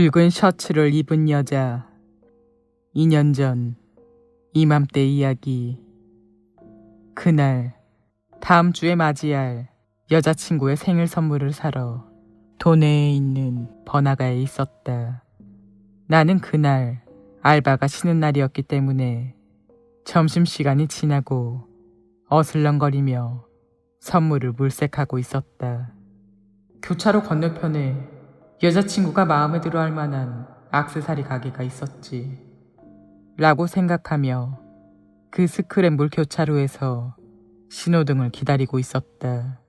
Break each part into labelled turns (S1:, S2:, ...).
S1: 붉은 셔츠를 입은 여자. 2년 전 이맘때 이야기. 그날 다음 주에 맞이할 여자친구의 생일 선물을 사러 도내에 있는 번화가에 있었다. 나는 그날 알바가 쉬는 날이었기 때문에 점심시간이 지나고 어슬렁거리며 선물을 물색하고 있었다. 교차로 건너편에 여자친구가 마음에 들어 할 만한 악세사리 가게가 있었지. 라고 생각하며 그 스크램블 교차로에서 신호등을 기다리고 있었다.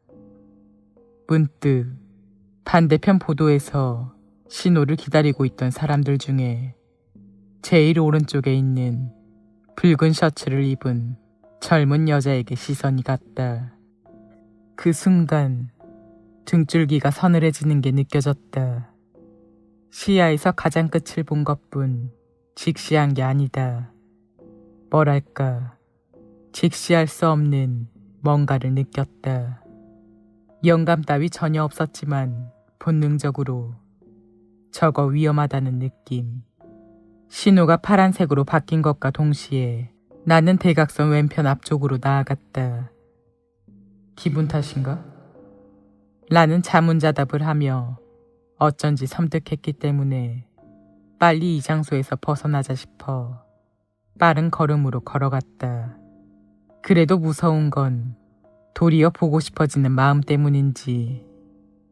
S1: 문득 반대편 보도에서 신호를 기다리고 있던 사람들 중에 제일 오른쪽에 있는 붉은 셔츠를 입은 젊은 여자에게 시선이 갔다. 그 순간 등줄기가 서늘해지는 게 느껴졌다. 시야에서 가장 끝을 본 것뿐 직시한 게 아니다. 뭐랄까, 직시할 수 없는 뭔가를 느꼈다. 영감 따위 전혀 없었지만 본능적으로 저거 위험하다는 느낌. 신호가 파란색으로 바뀐 것과 동시에 나는 대각선 왼편 앞쪽으로 나아갔다. 기분 탓인가? 나는 자문자답을 하며 어쩐지 섬뜩했기 때문에 빨리 이 장소에서 벗어나자 싶어 빠른 걸음으로 걸어갔다. 그래도 무서운 건 도리어 보고 싶어지는 마음 때문인지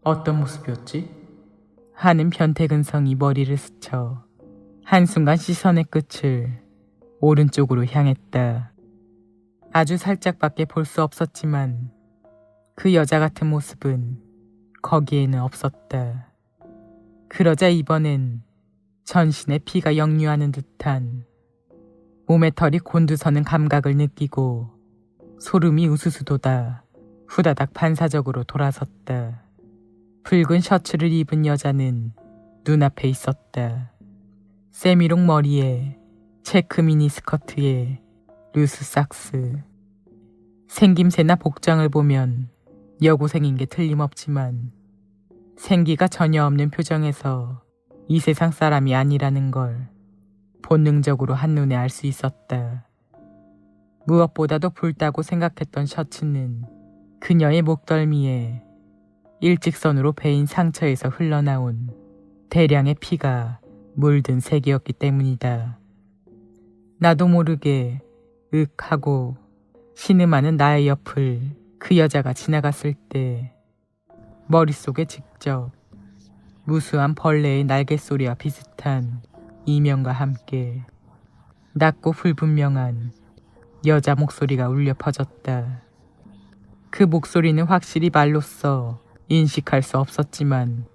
S1: 어떤 모습이었지? 하는 변태근성이 머리를 스쳐 한순간 시선의 끝을 오른쪽으로 향했다. 아주 살짝밖에 볼 수 없었지만 그 여자 같은 모습은 거기에는 없었다. 그러자 이번엔 전신에 피가 역류하는 듯한 몸에 털이 곤두서는 감각을 느끼고 소름이 우수수 돋아 후다닥 반사적으로 돌아섰다. 붉은 셔츠를 입은 여자는 눈앞에 있었다. 세미롱 머리에 체크 미니 스커트에 루스 삭스. 생김새나 복장을 보면 여고생인 게 틀림없지만 생기가 전혀 없는 표정에서 이 세상 사람이 아니라는 걸 본능적으로 한눈에 알 수 있었다. 무엇보다도 붉다고 생각했던 셔츠는 그녀의 목덜미에 일직선으로 베인 상처에서 흘러나온 대량의 피가 물든 색이었기 때문이다. 나도 모르게 윽 하고 신음하는 나의 옆을 그 여자가 지나갔을 때 머릿속에 직접 무수한 벌레의 날개 소리와 비슷한 이명과 함께 낮고 불분명한 여자 목소리가 울려 퍼졌다. 그 목소리는 확실히 말로써 인식할 수 없었지만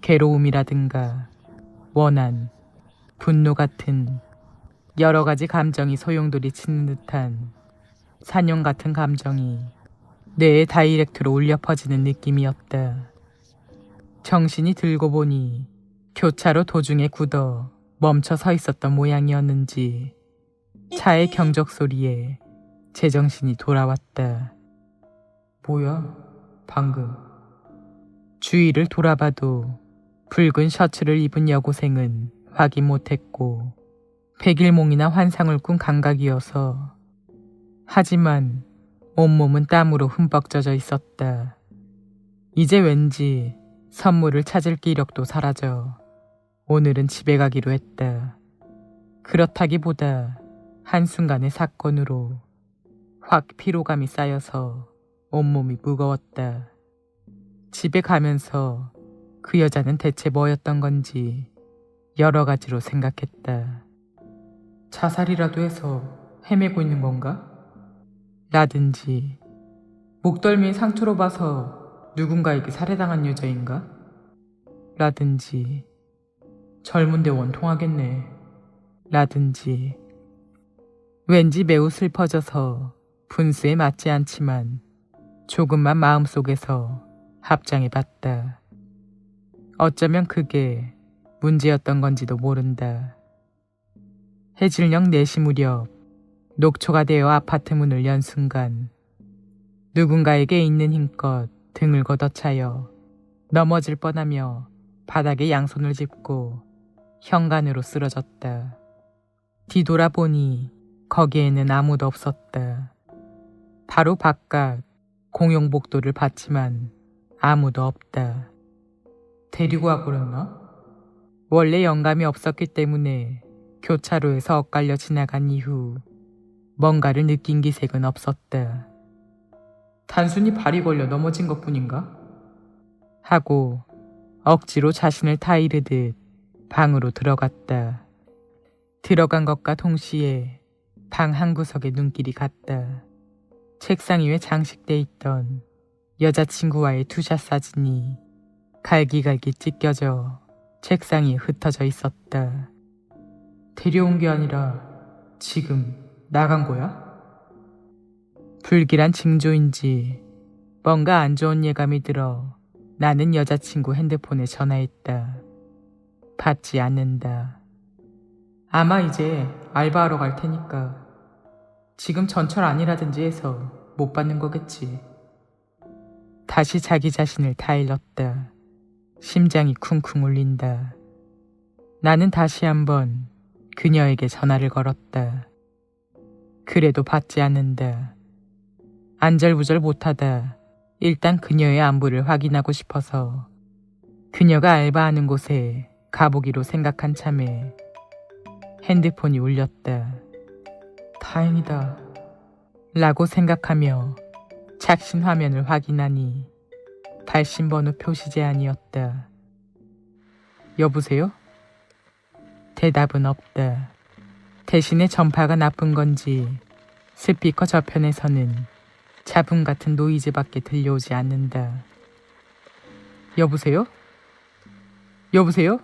S1: 괴로움이라든가 원한, 분노 같은 여러 가지 감정이 소용돌이 치는 듯한 사냥 같은 감정이 뇌에 다이렉트로 울려 퍼지는 느낌이었다. 정신이 들고 보니 교차로 도중에 굳어 멈춰 서 있었던 모양이었는지 차의 경적 소리에 제정신이 돌아왔다. 뭐야, 방금. 주위를 돌아봐도 붉은 셔츠를 입은 여고생은 확인 못했고 백일몽이나 환상을 꾼 감각이어서 하지만 온몸은 땀으로 흠뻑 젖어 있었다. 이제 왠지 선물을 찾을 기력도 사라져 오늘은 집에 가기로 했다. 그렇다기보다 한순간의 사건으로 확 피로감이 쌓여서 온몸이 무거웠다. 집에 가면서 그 여자는 대체 뭐였던 건지 여러 가지로 생각했다. 자살이라도 해서 헤매고 있는 건가? 라든지 목덜미에 상처로 봐서 누군가에게 살해당한 여자인가? 라든지 젊은데 원통하겠네. 라든지 왠지 매우 슬퍼져서 분수에 맞지 않지만 조금만 마음속에서 합장해 봤다. 어쩌면 그게 문제였던 건지도 모른다. 해질녘 4시 무렵 녹초가 되어 아파트 문을 연 순간 누군가에게 있는 힘껏 등을 걷어차여 넘어질 뻔하며 바닥에 양손을 짚고 현관으로 쓰러졌다. 뒤돌아보니 거기에는 아무도 없었다. 바로 바깥 공용 복도를 봤지만 아무도 없다. 데리고 와버렸나? 원래 영감이 없었기 때문에 교차로에서 엇갈려 지나간 이후 뭔가를 느낀 기색은 없었다. 단순히 발이 걸려 넘어진 것 뿐인가? 하고 억지로 자신을 타이르듯 방으로 들어갔다. 들어간 것과 동시에 방 한 구석에 눈길이 갔다. 책상 위에 장식돼 있던 여자친구와의 투샷 사진이 갈기갈기 찢겨져 책상 위에 흩어져 있었다. 데려온 게 아니라 지금 나간 거야? 불길한 징조인지 뭔가 안 좋은 예감이 들어 나는 여자친구 핸드폰에 전화했다. 받지 않는다. 아마 이제 알바하러 갈 테니까 지금 전철 아니라든지 해서 못 받는 거겠지. 다시 자기 자신을 타일렀다. 심장이 쿵쿵 울린다. 나는 다시 한번 그녀에게 전화를 걸었다. 그래도 받지 않는다. 안절부절 못하다 일단 그녀의 안부를 확인하고 싶어서 그녀가 알바하는 곳에 가보기로 생각한 참에 핸드폰이 울렸다. 다행이다. 라고 생각하며 착신 화면을 확인하니 발신 번호 표시 제한이었다. 여보세요? 대답은 없다. 대신에 전파가 나쁜 건지 스피커 저편에서는 잡음 같은 노이즈밖에 들려오지 않는다. 여보세요? 여보세요?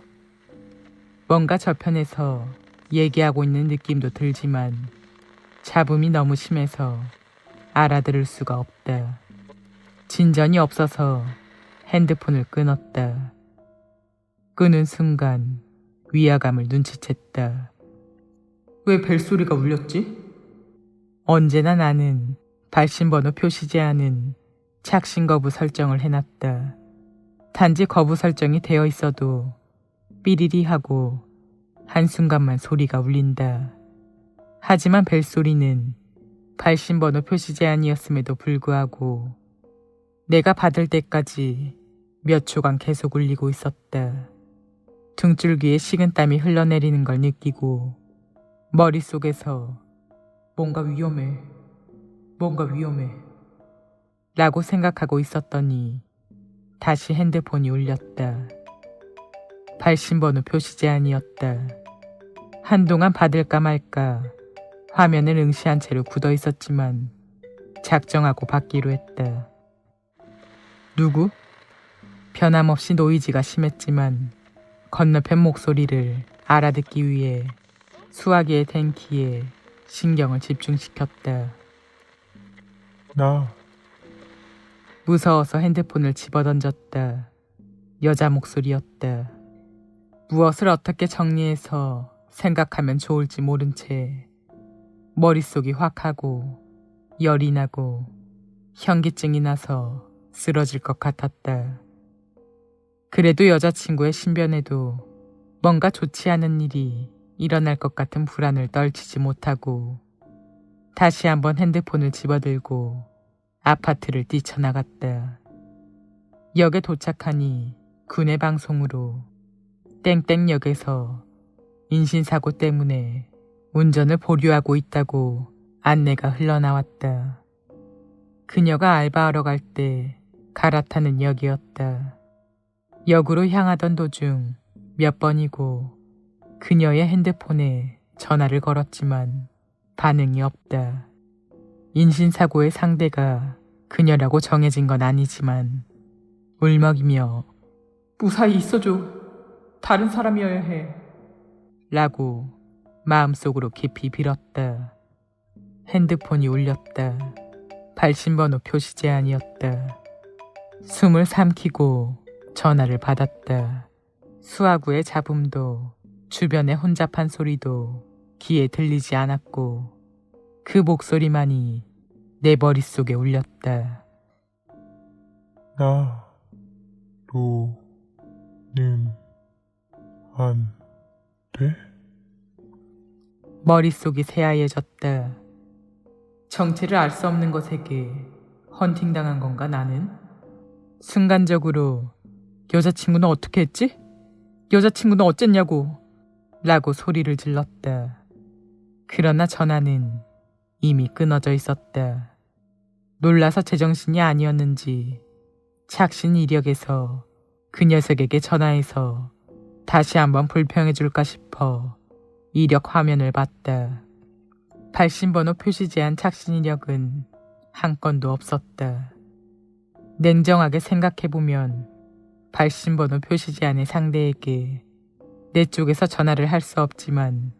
S1: 뭔가 저편에서 얘기하고 있는 느낌도 들지만 잡음이 너무 심해서 알아들을 수가 없다. 진전이 없어서 핸드폰을 끊었다. 끄는 순간 위화감을 눈치챘다. 왜 벨소리가 울렸지? 언제나 나는 발신번호 표시 제한은 착신 거부 설정을 해놨다. 단지 거부 설정이 되어 있어도 삐리리 하고 한순간만 소리가 울린다. 하지만 벨소리는 발신번호 표시 제한이었음에도 불구하고 내가 받을 때까지 몇 초간 계속 울리고 있었다. 등줄기에 식은 땀이 흘러내리는 걸 느끼고 머릿속에서 뭔가 위험해, 뭔가 위험해 라고 생각하고 있었더니 다시 핸드폰이 울렸다. 발신번호 표시 제한이었다. 한동안 받을까 말까 화면을 응시한 채로 굳어 있었지만 작정하고 받기로 했다. 누구? 변함없이 노이즈가 심했지만 건너편 목소리를 알아듣기 위해 수화기의 탱키에 신경을 집중시켰다.
S2: 나
S1: 무서워서 핸드폰을 집어던졌다. 여자 목소리였다. 무엇을 어떻게 정리해서 생각하면 좋을지 모른 채 머릿속이 확 하고 열이 나고 현기증이 나서 쓰러질 것 같았다. 그래도 여자친구의 신변에도 뭔가 좋지 않은 일이 일어날 것 같은 불안을 떨치지 못하고 다시 한번 핸드폰을 집어들고 아파트를 뛰쳐나갔다. 역에 도착하니 군의 방송으로 땡땡역에서 인신사고 때문에 운전을 보류하고 있다고 안내가 흘러나왔다. 그녀가 알바하러 갈 때 갈아타는 역이었다. 역으로 향하던 도중 몇 번이고 그녀의 핸드폰에 전화를 걸었지만 반응이 없다. 인신사고의 상대가 그녀라고 정해진 건 아니지만 울먹이며 무사히 있어줘. 다른 사람이어야 해. 라고 마음속으로 깊이 빌었다. 핸드폰이 울렸다. 발신번호 표시 제한이었다. 숨을 삼키고 전화를 받았다. 수화구의 잡음도 주변의 혼잡한 소리도 귀에 들리지 않았고 그 목소리만이 내 머릿속에 울렸다.
S2: 나, 로, 는, 안, 돼?
S1: 머릿속이 새하얘졌다. 정체를 알 수 없는 것에게 헌팅당한 건가 나는? 순간적으로 여자친구는 어떻게 했지? 여자친구는 어쨌냐고 라고 소리를 질렀다. 그러나 전화는 이미 끊어져 있었다. 놀라서 제정신이 아니었는지 착신 이력에서 그 녀석에게 전화해서 다시 한번 불평해 줄까 싶어 이력 화면을 봤다. 발신번호 표시 제한 착신 이력은 한 건도 없었다. 냉정하게 생각해보면 발신번호 표시 제한의 상대에게 내 쪽에서 전화를 할 수 없지만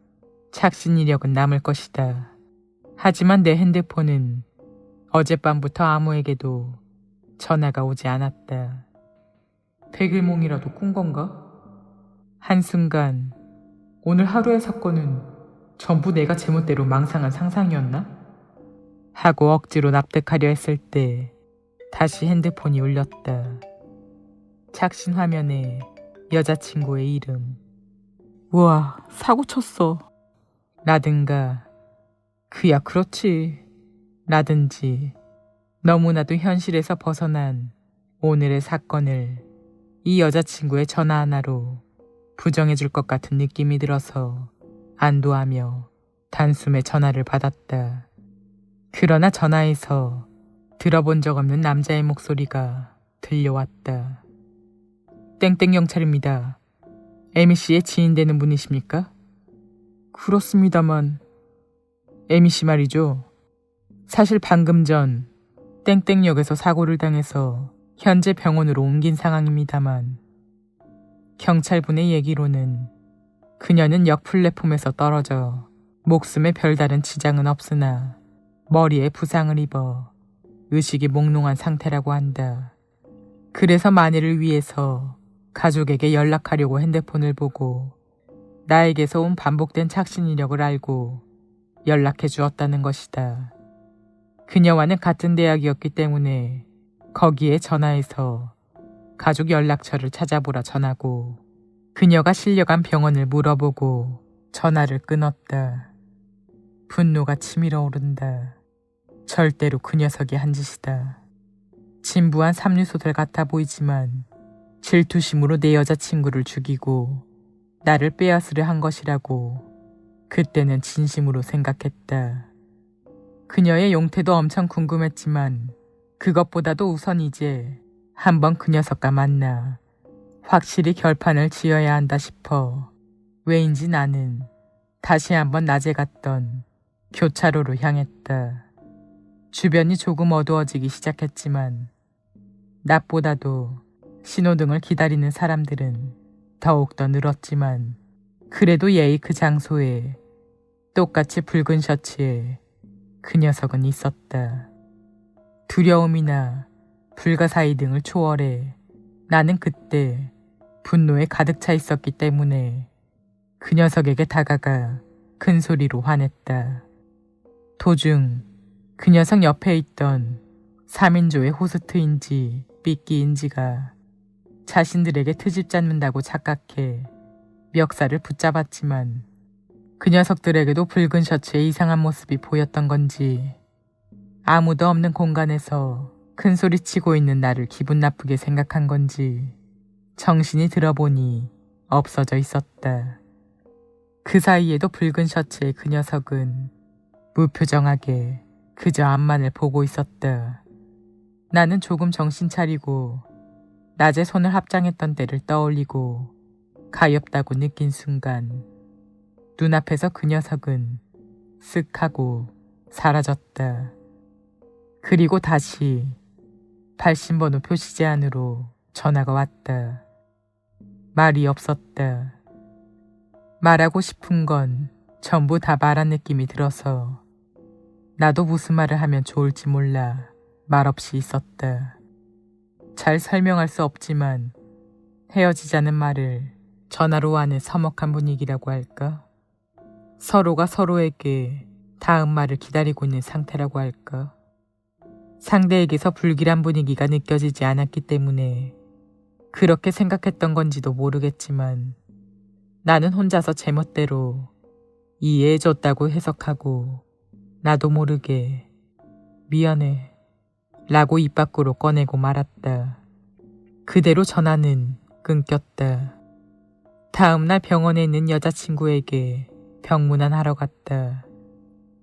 S1: 착신 이력은 남을 것이다. 하지만 내 핸드폰은 어젯밤부터 아무에게도 전화가 오지 않았다. 백일몽이라도 꾼 건가? 한순간 오늘 하루의 사건은 전부 내가 제멋대로 망상한 상상이었나? 하고 억지로 납득하려 했을 때 다시 핸드폰이 울렸다. 착신 화면에 여자친구의 이름. 우와, 사고 쳤어. 라든가, 그야 그렇지. 라든지, 너무나도 현실에서 벗어난 오늘의 사건을 이 여자친구의 전화 하나로 부정해 줄 것 같은 느낌이 들어서 안도하며 단숨에 전화를 받았다. 그러나 전화에서 들어본 적 없는 남자의 목소리가 들려왔다. 땡땡 경찰입니다. 에미 씨의 지인 되는 분이십니까? 그렇습니다만 에미 씨 말이죠. 사실 방금 전 땡땡역에서 사고를 당해서 현재 병원으로 옮긴 상황입니다만 경찰분의 얘기로는 그녀는 역 플랫폼에서 떨어져 목숨에 별다른 지장은 없으나 머리에 부상을 입어 의식이 몽롱한 상태라고 한다. 그래서 만일을 위해서 가족에게 연락하려고 핸드폰을 보고 나에게서 온 반복된 착신 이력을 알고 연락해 주었다는 것이다. 그녀와는 같은 대학이었기 때문에 거기에 전화해서 가족 연락처를 찾아보라 전하고 그녀가 실려간 병원을 물어보고 전화를 끊었다. 분노가 치밀어 오른다. 절대로 그 녀석이 한 짓이다. 진부한 삼류소설 같아 보이지만 질투심으로 내 여자친구를 죽이고 나를 빼앗으려 한 것이라고 그때는 진심으로 생각했다. 그녀의 용태도 엄청 궁금했지만 그것보다도 우선 이제 한번 그 녀석과 만나 확실히 결판을 지어야 한다 싶어 왜인지 나는 다시 한번 낮에 갔던 교차로로 향했다. 주변이 조금 어두워지기 시작했지만 낮보다도 신호등을 기다리는 사람들은 더욱더 늘었지만 그래도 예의 그 장소에 똑같이 붉은 셔츠에 그 녀석은 있었다. 두려움이나 불가사의 등을 초월해 나는 그때 분노에 가득 차 있었기 때문에 그 녀석에게 다가가 큰 소리로 화냈다. 도중 그 녀석 옆에 있던 3인조의 호스트인지 삐끼인지가 자신들에게 트집 잡는다고 착각해 멱살을 붙잡았지만 그 녀석들에게도 붉은 셔츠의 이상한 모습이 보였던 건지 아무도 없는 공간에서 큰 소리 치고 있는 나를 기분 나쁘게 생각한 건지 정신이 들어보니 없어져 있었다. 그 사이에도 붉은 셔츠의 그 녀석은 무표정하게 그저 앞만을 보고 있었다. 나는 조금 정신 차리고 낮에 손을 합장했던 때를 떠올리고 가엾다고 느낀 순간 눈앞에서 그 녀석은 쓱 하고 사라졌다. 그리고 다시 발신번호 표시 제한으로 전화가 왔다. 말이 없었다. 말하고 싶은 건 전부 다 말한 느낌이 들어서 나도 무슨 말을 하면 좋을지 몰라 말없이 있었다. 잘 설명할 수 없지만 헤어지자는 말을 전화로 하는 서먹한 분위기라고 할까? 서로가 서로에게 다음 말을 기다리고 있는 상태라고 할까? 상대에게서 불길한 분위기가 느껴지지 않았기 때문에 그렇게 생각했던 건지도 모르겠지만 나는 혼자서 제멋대로 이해해줬다고 해석하고 나도 모르게 미안해 라고 입 밖으로 꺼내고 말았다. 그대로 전화는 끊겼다. 다음날 병원에 있는 여자친구에게 병문안하러 갔다.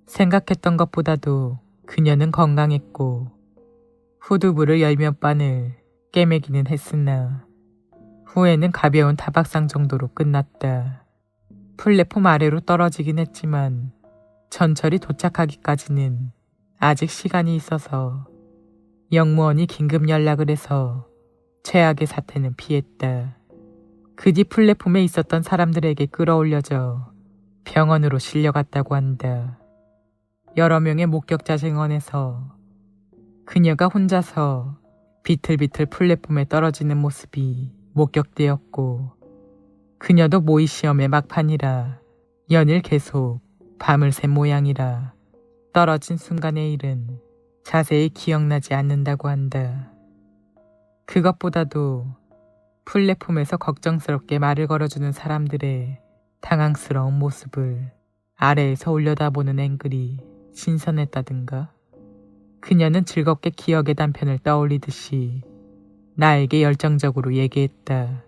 S1: 생각했던 것보다도 그녀는 건강했고 후두부를 열몇 반을 깨매기는 했으나 후에는 가벼운 타박상 정도로 끝났다. 플랫폼 아래로 떨어지긴 했지만 전철이 도착하기까지는 아직 시간이 있어서 영무원이 긴급 연락을 해서 최악의 사태는 피했다. 그 뒤 플랫폼에 있었던 사람들에게 끌어올려져 병원으로 실려갔다고 한다. 여러 명의 목격자 증언에서 그녀가 혼자서 비틀비틀 플랫폼에 떨어지는 모습이 목격되었고 그녀도 모의 시험의 막판이라 연일 계속 밤을 샌 모양이라 떨어진 순간의 일은 자세히 기억나지 않는다고 한다. 그것보다도 플랫폼에서 걱정스럽게 말을 걸어주는 사람들의 당황스러운 모습을 아래에서 올려다보는 앵글이 신선했다든가. 그녀는 즐겁게 기억의 단편을 떠올리듯이 나에게 열정적으로 얘기했다.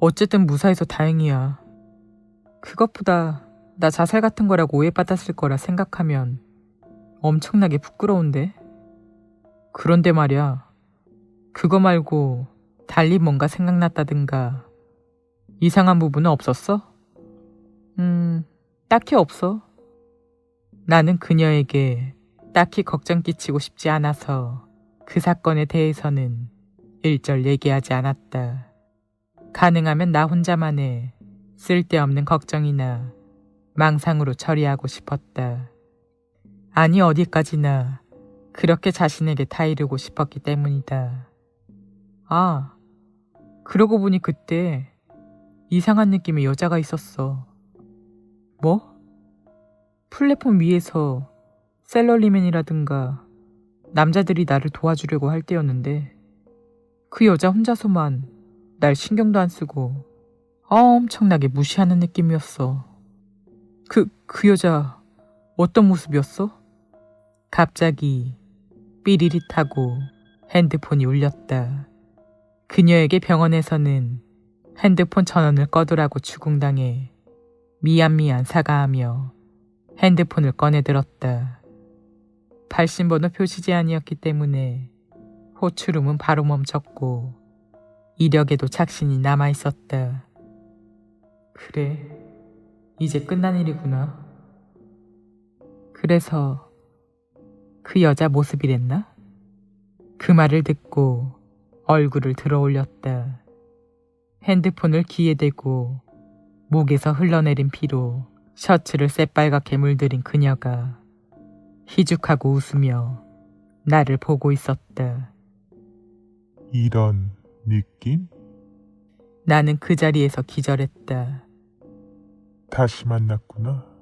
S1: 어쨌든 무사해서 다행이야. 그것보다 나 자살 같은 거라고 오해받았을 거라 생각하면 엄청나게 부끄러운데? 그런데 말이야. 그거 말고 달리 뭔가 생각났다든가 이상한 부분은 없었어? 음, 딱히 없어. 나는 그녀에게 딱히 걱정 끼치고 싶지 않아서 그 사건에 대해서는 일절 얘기하지 않았다. 가능하면 나 혼자만의 쓸데없는 걱정이나 망상으로 처리하고 싶었다. 아니 어디까지나 그렇게 자신에게 타이르고 싶었기 때문이다. 아, 그러고 보니 그때 이상한 느낌의 여자가 있었어. 뭐? 플랫폼 위에서 셀러리맨이라든가 남자들이 나를 도와주려고 할 때였는데 그 여자 혼자서만 날 신경도 안 쓰고 엄청나게 무시하는 느낌이었어. 그, 그 여자 어떤 모습이었어? 갑자기 삐리릿하고 핸드폰이 울렸다. 그녀에게 병원에서는 핸드폰 전원을 꺼두라고 추궁당해 미안 미안 사과하며 핸드폰을 꺼내들었다. 발신번호 표시 제한이었기 때문에 호출음은 바로 멈췄고 이력에도 착신이 남아 있었다. 그래, 이제 끝난 일이구나. 그래서 그 여자 모습이랬나? 그 말을 듣고 얼굴을 들어 올렸다. 핸드폰을 귀에 대고 목에서 흘러내린 피로 셔츠를 새빨갛게 물들인 그녀가 희죽하고 웃으며 나를 보고 있었다.
S2: 이런 느낌?
S1: 나는 그 자리에서 기절했다.
S2: 다시 만났구나.